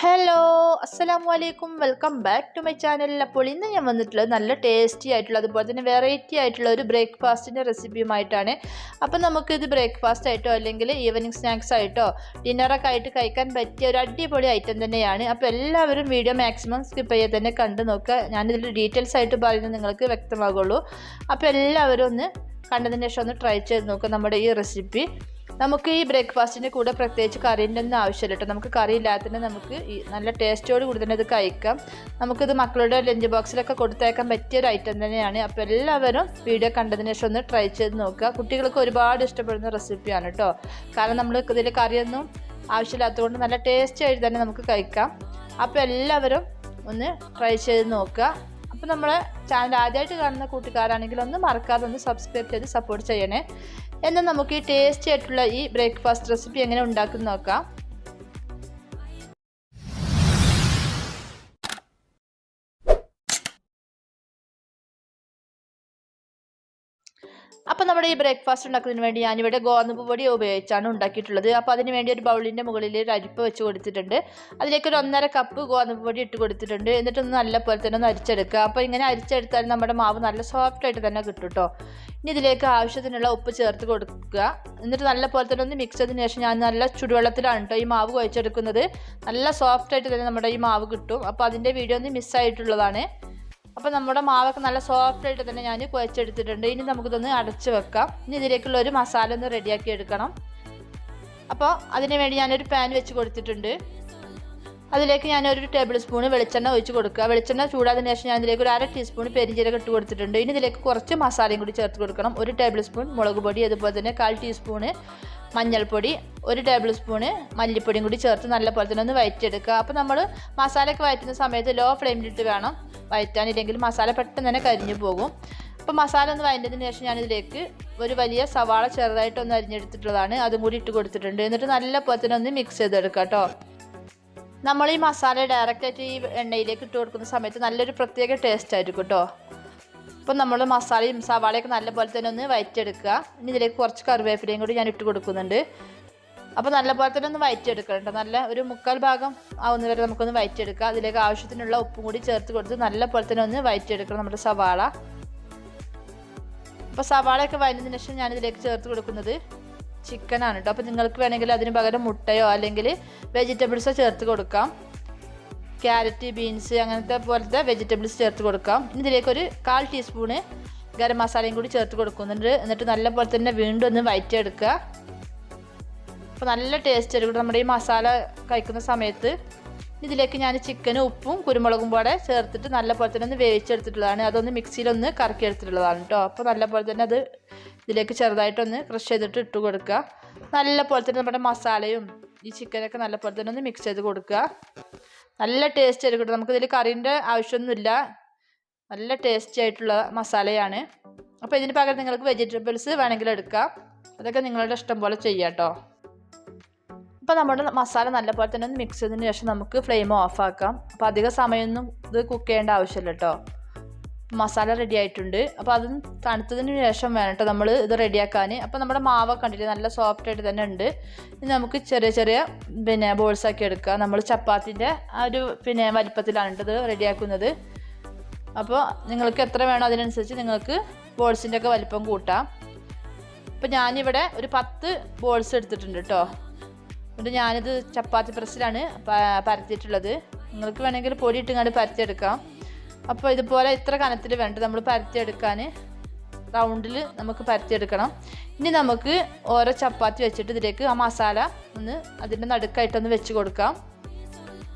Hello അസ്സലാമു അലൈക്കും welcome back to my channel അപ്പോൾ ഇന്ന് ഞാൻ വന്നിട്ടുള്ളത് നല്ല ടേസ്റ്റി ആയിട്ടുള്ള അതുപോലെ തന്നെ വെറൈറ്റി ആയിട്ടുള്ള ഒരു ബ്രേക്ക്ഫാസ്റ്റിന്റെ റെസിപ്പിയുമായിട്ടാണ് അപ്പോൾ നമുക്കിത് ബ്രേക്ക്ഫാസ്റ്റ് ആയിട്ടോ അല്ലെങ്കിൽ ഈവനിങ് സ്നാക്സ് ആയിട്ടോ ഡിന്നറൊക്കെ ആയിട്ട് കഴിക്കാൻ പറ്റിയ ഒരു അടിപൊളി ഐറ്റം തന്നെയാണ്. അപ്പോൾ എല്ലാവരും വീഡിയോ മാക്സിമം സ്കിപ്പ് ചെയ്യാൻ തന്നെ കണ്ടു നോക്കുക. ഞാനിതിൽ ഡീറ്റെയിൽസ് ആയിട്ട് പറയുന്നത് നിങ്ങൾക്ക് വ്യക്തമാകുള്ളൂ. അപ്പോൾ എല്ലാവരും ഒന്ന് കണ്ടതിന് ശേഷം ഒന്ന് ട്രൈ ചെയ്ത് നോക്കുക നമ്മുടെ ഈ റെസിപ്പി നമുക്ക് ഈ ബ്രേക്ക്ഫാസ്റ്റിന്റെ കൂടെ പ്രത്യേകിച്ച് കറീന്റെ ഒന്നും ആവശ്യമില്ല കേട്ടോ. നമുക്ക് കറി ഇല്ലാതെ തന്നെ നമുക്ക് ഈ നല്ല ടേസ്റ്റോട് കൂടി തന്നെ ഇത് കഴിക്കാം. നമുക്കിത് മക്കളുടെ ലഞ്ച് ബോക്സിലൊക്കെ കൊടുത്തേക്കാൻ പറ്റിയ ഒരു ഐറ്റം തന്നെയാണ്. അപ്പോൾ എല്ലാവരും വീഡിയോ കണ്ടതിന് ശേഷം ഒന്ന് ട്രൈ ചെയ്ത് നോക്കുക. കുട്ടികൾക്ക് ഒരുപാട് ഇഷ്ടപ്പെടുന്ന റെസിപ്പിയാണ് കേട്ടോ. കാരണം നമ്മൾ ഇതിൽ കറിയൊന്നും ആവശ്യമില്ലാത്തതുകൊണ്ട് നല്ല ടേസ്റ്റി ആയിട്ട് തന്നെ നമുക്ക് കഴിക്കാം. അപ്പോൾ എല്ലാവരും ഒന്ന് ട്രൈ ചെയ്ത് നോക്കുക. അപ്പോൾ നമ്മളെ ചാനൽ ആദ്യമായിട്ട് കാണുന്ന കൂട്ടുകാരാണെങ്കിൽ ഒന്ന് മറക്കാതെ ഒന്ന് സബ്സ്ക്രൈബ് ചെയ്ത് സപ്പോർട്ട് ചെയ്യണേ. എന്നാൽ നമുക്ക് ഈ ടേസ്റ്റി ആയിട്ടുള്ള ഈ ബ്രേക്ക്ഫാസ്റ്റ് റെസിപ്പി എങ്ങനെ ഉണ്ടാക്കുന്ന നോക്കാം. അപ്പോൾ നമ്മുടെ ഈ ബ്രേക്ക്ഫാസ്റ്റ് ഉണ്ടാക്കുന്നതിന് വേണ്ടി ഞാനിവിടെ ഗോതമ്പ് പൊടി ഉപയോഗിച്ചാണ് ഉണ്ടാക്കിയിട്ടുള്ളത്. അപ്പോൾ അതിന് വേണ്ടി ഒരു ബൗളിന്റെ മുകളിൽ ഒരു അരിപ്പ് വെച്ച് കൊടുത്തിട്ടുണ്ട്. അതിലേക്ക് ഒരു ഒന്നര കപ്പ് ഗോതമ്പ് പൊടി ഇട്ട് കൊടുത്തിട്ടുണ്ട്. എന്നിട്ടൊന്ന് നല്ല പോലെ തന്നെ ഒന്ന് അരിച്ചെടുക്കുക. അപ്പോൾ ഇങ്ങനെ അരിച്ചെടുത്താൽ നമ്മുടെ മാവ് നല്ല സോഫ്റ്റായിട്ട് തന്നെ കിട്ടും കേട്ടോ ഇനി ഇതിലേക്ക് ആവശ്യത്തിനുള്ള ഉപ്പ് ചേർത്ത് കൊടുക്കുക. എന്നിട്ട് നല്ല പോലെ തന്നെ ഒന്ന് മിക്സ് ചെയ്തതിന് ശേഷം ഞാൻ നല്ല ചുടുവെള്ളത്തിലാണ് കേട്ടോ ഈ മാവ് കുഴച്ചെടുക്കുന്നത്. നല്ല സോഫ്റ്റായിട്ട് തന്നെ നമ്മുടെ ഈ മാവ് കിട്ടും. അപ്പോൾ അതിന്റെ വീഡിയോ ഒന്ന് മിസ്സായിട്ടുള്ളതാണ് അപ്പോൾ നമ്മുടെ മാവൊക്കെ നല്ല സോഫ്റ്റ് ആയിട്ട് തന്നെ ഞാൻ കുഴച്ചെടുത്തിട്ടുണ്ട്. ഇനി നമുക്കിതൊന്ന് അടച്ചു വെക്കാം. ഇനി ഇതിലേക്കുള്ള ഒരു മസാല ഒന്ന് റെഡിയാക്കി എടുക്കണം. അപ്പോൾ അതിന് വേണ്ടി ഞാനൊരു പാൻ വെച്ച് കൊടുത്തിട്ടുണ്ട്. അതിലേക്ക് ഞാൻ ഒരു ടേബിൾ സ്പൂൺ വെളിച്ചെണ്ണ ഒഴിച്ച് കൊടുക്കുക. വെളിച്ചെണ്ണ ചൂടാതിന് ശേഷം ഞാൻ ഇതിലേക്ക് ഒരു അര ടീസ്പൂൺ പെരിഞ്ചീരകം ഇട്ട് കൊടുത്തിട്ടുണ്ട്. ഇനി ഇതിലേക്ക് കുറച്ച് മസാലയും കൂടി ചേർത്ത് കൊടുക്കണം. ഒരു ടേബിൾ സ്പൂൺ മുളക് പൊടി അതുപോലെ തന്നെ കാൽ ടീസ്പൂണ് മഞ്ഞൾപ്പൊടി ഒരു ടേബിൾ സ്പൂണ് മല്ലിപ്പൊടിയും കൂടി ചേർത്ത് നല്ല പോലെ തന്നെ ഒന്ന് വയറ്റിയെടുക്കുക. അപ്പോൾ നമ്മൾ മസാലയൊക്കെ വയറ്റുന്ന സമയത്ത് ലോ ഫ്ലെയിമിലിട്ട് വേണം വയറ്റാൻ ഇല്ലെങ്കിൽ മസാല പെട്ടെന്ന് തന്നെ കരിഞ്ഞു പോകും. അപ്പോൾ മസാല ഒന്ന് വയറ്റിയതിന് ശേഷം ഞാനിതിലേക്ക് ഒരു വലിയ സവാള ചെറുതായിട്ടൊന്ന് അരിഞ്ഞെടുത്തിട്ടുള്ളതാണ്. അതും കൂടി ഇട്ട് കൊടുത്തിട്ടുണ്ട്. എന്നിട്ട് നല്ല പോലെ തന്നെ ഒന്ന് മിക്സ് ചെയ്തെടുക്കുക കേട്ടോ. നമ്മൾ ഈ മസാല ഡയറക്റ്റായിട്ട് ഈ എണ്ണയിലേക്ക് ഇട്ട് കൊടുക്കുന്ന സമയത്ത് നല്ലൊരു പ്രത്യേക ടേസ്റ്റ് ആയിരിക്കും കേട്ടോ. അപ്പോൾ നമ്മൾ മസാലയും സവാളയൊക്കെ നല്ലപോലെ തന്നെ ഒന്ന് വയറ്റിയെടുക്കുക. ഇനി ഇതിലേക്ക് കുറച്ച് കറിവേപ്പിലയും കൂടി ഞാൻ ഇട്ട് കൊടുക്കുന്നുണ്ട്. അപ്പോൾ നല്ലപോലെ തന്നെ ഒന്ന് വയറ്റെടുക്കണം നല്ല ഒരു മുക്കാൽ ഭാഗം ആവുന്ന വരെ നമുക്കൊന്ന് വയറ്റിയെടുക്കുക. അതിലേക്ക് ആവശ്യത്തിനുള്ള ഉപ്പും കൂടി ചേർത്ത് കൊടുത്ത് നല്ലപോലെ തന്നെ ഒന്ന് വയറ്റിയെടുക്കണം നമ്മുടെ സവാള. അപ്പോൾ സവാളയൊക്കെ വയറ്റുന്നതിന് ശേഷം ഞാനിതിലേക്ക് ചേർത്ത് കൊടുക്കുന്നത് ചിക്കനാണ് കേട്ടോ. അപ്പോൾ നിങ്ങൾക്ക് വേണമെങ്കിൽ അതിന് പകരം മുട്ടയോ അല്ലെങ്കിൽ വെജിറ്റബിൾസോ ചേർത്ത് കൊടുക്കാം. ക്യാരറ്റ് ബീൻസ് അങ്ങനത്തെ പോലത്തെ വെജിറ്റബിൾസ് ചേർത്ത് കൊടുക്കാം. ഇതിലേക്ക് ഒരു കാൽ ടീസ്പൂണ് ഗരം മസാലയും കൂടി ചേർത്ത് കൊടുക്കുന്നുണ്ട്. എന്നിട്ട് നല്ല പോലെ തന്നെ വീണ്ടും ഒന്ന് വയറ്റിയെടുക്കുക. അപ്പോൾ നല്ല ടേസ്റ്റ് ആയിരിക്കും നമ്മുടെ ഈ മസാല കഴിക്കുന്ന സമയത്ത്. ഇതിലേക്ക് ഞാൻ ചിക്കനും ഉപ്പും കുരുമുളകും കൂടെ ചേർത്തിട്ട് നല്ല പോലെ തന്നെ ഒന്ന് വേവിച്ചെടുത്തിട്ടുള്ളതാണ്. അതൊന്ന് മിക്സിയിലൊന്ന് കറക്കി എടുത്തിട്ടുള്ളതാണ് കേട്ടോ അപ്പോൾ നല്ല പോലെ തന്നെ അത് ഇതിലേക്ക് ചെറുതായിട്ടൊന്ന് ക്രഷ് ചെയ്തിട്ട് ഇട്ട് കൊടുക്കുക. നല്ല പോലെ തന്നെ നമ്മുടെ മസാലയും ഈ ചിക്കനൊക്കെ നല്ല പോലെ തന്നെ ഒന്ന് മിക്സ് ചെയ്ത് കൊടുക്കുക. നല്ല ടേസ്റ്റ് ആയിരിക്കും കേട്ടോ നമുക്കിതിൽ കറീന്റെ ആവശ്യമൊന്നുമില്ല. നല്ല ടേസ്റ്റി ആയിട്ടുള്ള മസാലയാണ്. അപ്പോൾ ഇതിന് പകരം നിങ്ങൾക്ക് വെജിറ്റബിൾസ് വേണമെങ്കിൽ എടുക്കാം. അതൊക്കെ നിങ്ങളുടെ ഇഷ്ടം പോലെ ചെയ്യാം കേട്ടോ അപ്പോൾ നമ്മുടെ മസാല നല്ലപോലെ തന്നെ ഒന്ന് മിക്സ് ചെയ്തതിന് ശേഷം നമുക്ക് ഫ്ലെയിം ഓഫ് ആക്കാം. അപ്പോൾ അധിക സമയമൊന്നും ഇത് കുക്ക് ചെയ്യേണ്ട ആവശ്യമില്ല കേട്ടോ മസാല റെഡി ആയിട്ടുണ്ട്. അപ്പോൾ അത് തണുത്തതിന് ശേഷം വേണം കേട്ടോ നമ്മൾ ഇത് റെഡിയാക്കാൻ അപ്പോൾ നമ്മുടെ മാവ് കണ്ടിട്ട് നല്ല സോഫ്റ്റ് ആയിട്ട് തന്നെ ഉണ്ട്. ഇനി നമുക്ക് ചെറിയ ചെറിയ പിന്നെ ബോൾസ് ആക്കി എടുക്കുക നമ്മൾ ചപ്പാത്തിന്റെ ആ ഒരു പിന്നെ വലിപ്പത്തിലാണ് ഇത് റെഡിയാക്കുന്നത് അപ്പോൾ നിങ്ങൾക്ക് എത്ര വേണോ അതിനനുസരിച്ച് നിങ്ങൾക്ക് ബോൾസിന്റെ ഒക്കെ വലിപ്പം കൂട്ടാം. അപ്പോൾ ഞാനിവിടെ ഒരു പത്ത് ബോൾസ് എടുത്തിട്ടുണ്ട് കേട്ടോ എന്നിട്ട് ഞാനിത് ചപ്പാത്തി പ്രസ്സിലാണ് പരത്തിയിട്ടുള്ളത്. നിങ്ങൾക്ക് വേണമെങ്കിൽ പൊടി ഇട്ടിങ്ങാണ്ട് പരത്തിയെടുക്കാം. അപ്പോൾ ഇതുപോലെ ഇത്ര കനത്തിൽ വേണ്ട നമ്മൾ പരത്തിയെടുക്കാൻ റൗണ്ടിൽ നമുക്ക് പരത്തിയെടുക്കണം. ഇനി നമുക്ക് ഓരോ ചപ്പാത്തി വെച്ചിട്ട് ഇതിലേക്ക് ആ മസാല ഒന്ന് അതിന്റെ നടുക്കായിട്ടൊന്ന് വെച്ച് കൊടുക്കാം.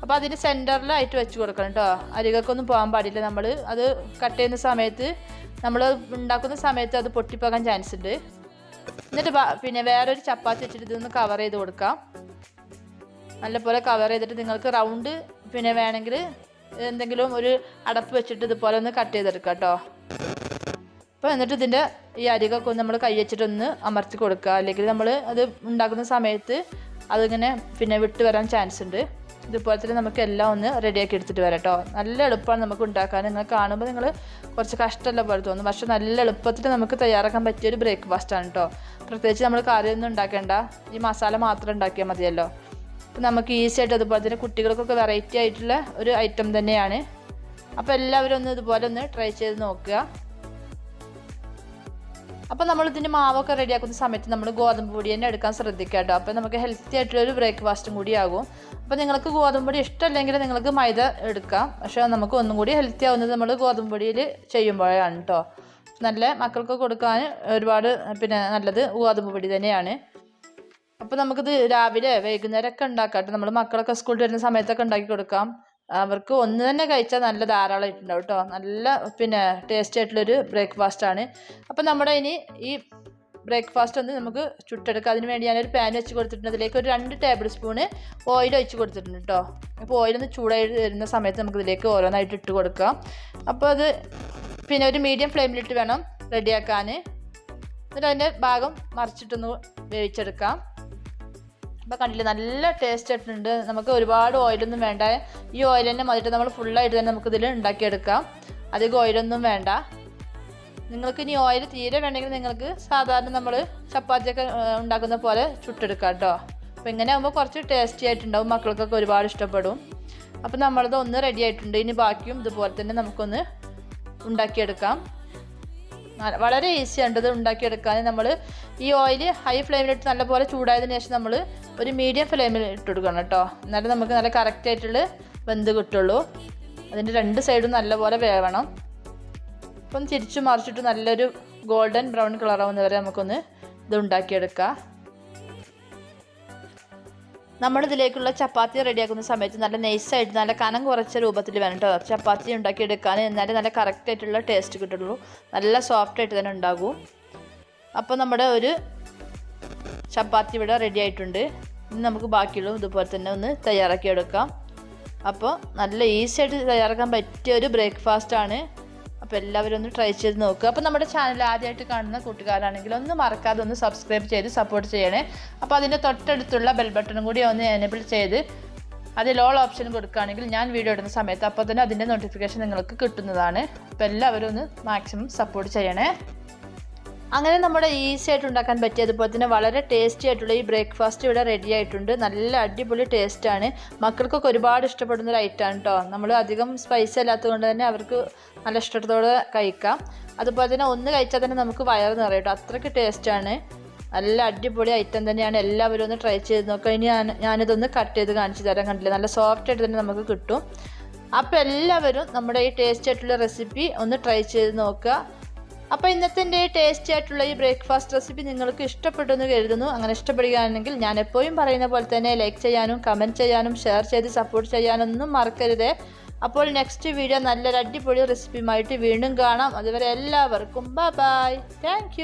അപ്പോൾ അതിന്റെ സെന്ററിലായിട്ട് വെച്ച് കൊടുക്കണം കേട്ടോ അരികൾക്കൊന്നും പോകാൻ പാടില്ല നമ്മൾ അത് കട്ട് ചെയ്യുന്ന സമയത്ത് നമ്മൾ ഉണ്ടാക്കുന്ന സമയത്ത് അത് പൊട്ടിപ്പോകാൻ ചാൻസ് ഉണ്ട്. എന്നിട്ട് പിന്നെ വേറൊരു ചപ്പാത്തി വെച്ചിട്ട് ഇതൊന്ന് കവർ ചെയ്ത് കൊടുക്കാം. നല്ലപോലെ കവർ ചെയ്തിട്ട് നിങ്ങൾക്ക് റൗണ്ട് പിന്നെ വേണമെങ്കിൽ എന്തെങ്കിലും ഒരു അടപ്പ് വെച്ചിട്ട് ഇതുപോലെ ഒന്ന് കട്ട് ചെയ്തെടുക്കുക കേട്ടോ അപ്പോൾ എന്നിട്ട് ഇതിന്റെ ഈ അരികൊക്കെ ഒന്ന് നമ്മൾ കൈ വെച്ചിട്ടൊന്ന് അമർത്തി കൊടുക്കുക. അല്ലെങ്കിൽ നമ്മൾ അത് ഉണ്ടാക്കുന്ന സമയത്ത് അതിങ്ങനെ പിന്നെ വിട്ട് വരാൻ ചാൻസ് ഉണ്ട്. ഇതുപോലെ തന്നെ നമുക്ക് എല്ലാം ഒന്ന് റെഡിയാക്കി എടുത്തിട്ട് വരാം കേട്ടോ നല്ല എളുപ്പമാണ് നമുക്ക് ഉണ്ടാക്കാൻ. നിങ്ങൾ കാണുമ്പോൾ നിങ്ങൾ കുറച്ച് കഷ്ടമല്ല പോലെ തോന്നും. പക്ഷെ നല്ല എളുപ്പത്തിൽ നമുക്ക് തയ്യാറാക്കാൻ പറ്റിയ ഒരു ബ്രേക്ക്ഫാസ്റ്റ് ആണ് കേട്ടോ പ്രത്യേകിച്ച് നമ്മൾ കറിയൊന്നും ഉണ്ടാക്കേണ്ട. ഈ മസാല മാത്രം ഉണ്ടാക്കിയാൽ മതിയല്ലോ. അപ്പോൾ നമുക്ക് ഈസി ആയിട്ട് അതുപോലെ തന്നെ കുട്ടികൾക്കൊക്കെ വെറൈറ്റി ആയിട്ടുള്ള ഒരു ഐറ്റം തന്നെയാണ്. അപ്പോൾ എല്ലാവരും ഒന്ന് ഇതുപോലെ ഒന്ന് ട്രൈ ചെയ്ത് നോക്കുക. അപ്പോൾ നമ്മൾ ഇതിന്റെ മാവൊക്കെ റെഡിയാക്കുന്ന സമയത്ത് നമ്മൾ ഗോതമ്പ് പൊടി തന്നെ എടുക്കാൻ ശ്രദ്ധിക്കുക കേട്ടോ. അപ്പോൾ നമുക്ക് ഹെൽത്തി ആയിട്ടുള്ള ഒരു ബ്രേക്ക്ഫാസ്റ്റും കൂടി ആകും. അപ്പോൾ നിങ്ങൾക്ക് ഗോതമ്പ് പൊടി ഇഷ്ടമല്ലെങ്കിൽ നിങ്ങൾക്ക് മൈദ എടുക്കാം. പക്ഷേ നമുക്ക് ഒന്നും കൂടി ഹെൽത്തി ആവുന്നത് നമ്മൾ ഗോതമ്പ് പൊടിയിൽ ചെയ്യുമ്പോഴാണ് കേട്ടോ. നല്ല മക്കൾക്ക് കൊടുക്കാൻ ഒരുപാട് പിന്നെ നല്ലത് ഗോതമ്പ് പൊടി തന്നെയാണ്. അപ്പോൾ നമുക്കിത് രാവിലെ വൈകുന്നേരമൊക്കെ ഉണ്ടാക്കാം നമ്മൾ മക്കളൊക്കെ സ്കൂളിൽ വരുന്ന സമയത്തൊക്കെ ഉണ്ടാക്കി കൊടുക്കാം. അവർക്ക് ഒന്ന് തന്നെ കഴിച്ചാൽ നല്ല ധാരാളം ധാരാളമായിട്ടുണ്ടാവും കേട്ടോ നല്ല പിന്നെ ടേസ്റ്റി ആയിട്ടുള്ളൊരു ബ്രേക്ക്ഫാസ്റ്റ് ആണ്. അപ്പോൾ നമ്മുടെ ഇനി ഈ ബ്രേക്ക്ഫാസ്റ്റ് ഒന്ന് നമുക്ക് ചുട്ടെടുക്കാം. അതിന് വേണ്ടി ഞാനൊരു പാൻ വെച്ച് കൊടുത്തിട്ടുണ്ട്. അതിലേക്ക് ഒരു രണ്ട് ടേബിൾ സ്പൂണ് ഓയിൽ ഒഴിച്ച് കൊടുത്തിട്ടുണ്ട് കേട്ടോ അപ്പോൾ ഓയിലൊന്ന് ചൂടായി വരുന്ന സമയത്ത് നമുക്ക് ഇതിലേക്ക് ഓരോന്നായിട്ട് ഇട്ട് കൊടുക്കാം. അപ്പോൾ അത് പിന്നെ ഒരു മീഡിയം ഫ്ലെയിമിലിട്ട് വേണം റെഡിയാക്കാൻ എന്നിട്ട് അതിന്റെ ഭാഗം മറിച്ചിട്ടൊന്ന് വേവിച്ചെടുക്കാം. അപ്പോൾ കണ്ടില്ലേ നല്ല ടേസ്റ്റ് ആയിട്ടുണ്ട്. നമുക്ക് ഒരുപാട് ഓയിലൊന്നും വേണ്ട. ഈ ഓയിൽ തന്നെ മതിയിട്ട് നമ്മൾ ഫുള്ളായിട്ട് തന്നെ നമുക്കിതിൽ ഉണ്ടാക്കിയെടുക്കാം. അധികം ഓയിലൊന്നും വേണ്ട. നിങ്ങൾക്ക് ഇനി ഓയിൽ തീരെ വേണമെങ്കിൽ നിങ്ങൾക്ക് സാധാരണ നമ്മൾ ചപ്പാത്തിയൊക്കെ ഉണ്ടാക്കുന്ന പോലെ ചുട്ടെടുക്കാം കേട്ടോ അപ്പോൾ ഇങ്ങനെ ആകുമ്പോൾ കുറച്ച് ടേസ്റ്റി ആയിട്ടുണ്ടാവും. മക്കൾക്കൊക്കെ ഒരുപാട് ഇഷ്ടപ്പെടും. അപ്പോൾ നമ്മളത് ഒന്ന് റെഡി ആയിട്ടുണ്ട്. ഇനി ബാക്കിയും ഇതുപോലെ തന്നെ നമുക്കൊന്ന് ഉണ്ടാക്കിയെടുക്കാം. വളരെ ഈസിയാണ് ഇത് ഉണ്ടാക്കിയെടുക്കാൻ നമ്മൾ ഈ ഓയിൽ ഹൈ ഫ്ലെയിമിലിട്ട് നല്ലപോലെ ചൂടായതിനു ശേഷം നമ്മൾ ഒരു മീഡിയം ഫ്ലെയിമിൽ ഇട്ട് കൊടുക്കണം കേട്ടോ. എന്നാലും നമുക്ക് നല്ല കറക്റ്റ് ആയിട്ടുള്ള വെന്ത് കിട്ടുള്ളൂ. അതിന്റെ രണ്ട് സൈഡും നല്ലപോലെ വേവണം. അപ്പം തിരിച്ചു മറിച്ചിട്ട് നല്ലൊരു ഗോൾഡൻ ബ്രൗൺ കളറാവുന്ന വരെ നമുക്കൊന്ന് ഇത് ഉണ്ടാക്കിയെടുക്കാം. നമ്മളിതിലേക്കുള്ള ചപ്പാത്തി റെഡിയാക്കുന്ന സമയത്ത് നല്ല നൈസായിട്ട് നല്ല കനം കുറച്ച രൂപത്തിൽ വേണം കേട്ടോ ചപ്പാത്തി ഉണ്ടാക്കിയെടുക്കാൻ. എന്നാലേ നല്ല കറക്റ്റ് ആയിട്ടുള്ള ടേസ്റ്റ് കിട്ടുള്ളൂ. നല്ല സോഫ്റ്റ് ആയിട്ട് തന്നെ ഉണ്ടാകും. അപ്പോൾ നമ്മുടെ ഒരു ചപ്പാത്തി ഇവിടെ റെഡി ആയിട്ടുണ്ട്. ഇനി നമുക്ക് ബാക്കിയുള്ളതും ഇതുപോലെ തന്നെ ഒന്ന് തയ്യാറാക്കി എടുക്കാം. അപ്പോൾ നല്ല ഈസി ആയിട്ട് തയ്യാറാക്കാൻ പറ്റിയ ഒരു ബ്രേക്ക്ഫാസ്റ്റ് ആണ്. അപ്പോൾ എല്ലാവരും ഒന്ന് ട്രൈ ചെയ്ത് നോക്കുക. അപ്പോൾ നമ്മുടെ ചാനൽ ആദ്യമായിട്ട് കാണുന്ന കൂട്ടുകാരാണെങ്കിൽ ഒന്ന് മറക്കാതെ ഒന്ന് സബ്സ്ക്രൈബ് ചെയ്ത് സപ്പോർട്ട് ചെയ്യണേ. അപ്പോൾ അതിന്റെ തൊട്ടടുത്തുള്ള ബെൽ ബട്ടണും കൂടി ഒന്ന് എനേബിൾ ചെയ്ത് അതിൽ ഓൾ ഓപ്ഷൻ കൊടുക്കുകയാണെങ്കിൽ ഞാൻ വീഡിയോ ഇടുന്ന സമയത്ത് അപ്പോൾ തന്നെ അതിന്റെ നോട്ടിഫിക്കേഷൻ നിങ്ങൾക്ക് കിട്ടുന്നതാണ്. അപ്പോൾ എല്ലാവരും ഒന്ന് മാക്സിമം സപ്പോർട്ട് ചെയ്യണേ. അങ്ങനെ നമ്മുടെ ഈസി ആയിട്ട് ഉണ്ടാക്കാൻ പറ്റിയ അതുപോലെ തന്നെ വളരെ ടേസ്റ്റി ആയിട്ടുള്ള ഈ ബ്രേക്ക്ഫാസ്റ്റ് ഇവിടെ റെഡി ആയിട്ടുണ്ട്. നല്ല അടിപൊളി ടേസ്റ്റാണ് മക്കൾക്കൊക്കെ ഒരുപാട് ഇഷ്ടപ്പെടുന്ന ഒരു ഐറ്റമാണ് കേട്ടോ നമ്മൾ അധികം സ്പൈസ് അല്ലാത്തത് കൊണ്ട് തന്നെ അവർക്ക് നല്ല ഇഷ്ടത്തോടെ കഴിക്കാം. അതുപോലെ തന്നെ ഒന്ന് കഴിച്ചാൽ തന്നെ നമുക്ക് വയറ് നിറയും കേട്ടോ അത്രയ്ക്ക് ടേസ്റ്റാണ് നല്ല അടിപൊളി ഐറ്റം തന്നെയാണ്. എല്ലാവരും ഒന്ന് ട്രൈ ചെയ്ത് നോക്കുക ഇനി ഞാൻ ഞാനിതൊന്ന് കട്ട് ചെയ്ത് കാണിച്ചു തരാൻ കണ്ടില്ല? നല്ല സോഫ്റ്റ് ആയിട്ട് തന്നെ നമുക്ക് കിട്ടും. അപ്പോൾ എല്ലാവരും നമ്മുടെ ഈ ടേസ്റ്റ് ആയിട്ടുള്ള റെസിപ്പി ഒന്ന് ട്രൈ ചെയ്ത് നോക്കുക. അപ്പോൾ ഇന്നത്തെ എന്റെ ടേസ്റ്റി ആയിട്ടുള്ള ഈ ബ്രേക്ക്ഫാസ്റ്റ് റെസിപ്പി നിങ്ങൾക്ക് ഇഷ്ടപ്പെട്ടു എന്ന് കരുതുന്നു. അങ്ങനെ ഇഷ്ടപ്പെടുകയാണെങ്കിൽ ഞാൻ എപ്പോഴും പറയുന്ന പോലെ തന്നെ ലൈക്ക് ചെയ്യാനും കമന്റ് ചെയ്യാനും ഷെയർ ചെയ്ത് സപ്പോർട്ട് ചെയ്യാനൊന്നും മറക്കരുത്. അപ്പോൾ നെക്സ്റ്റ് വീഡിയോ നല്ലൊരു അടിപൊളി റെസിപ്പിയുമായിട്ട് വീണ്ടും കാണാം. അതുവരെ എല്ലാവർക്കും ബൈ ബൈ. താങ്ക്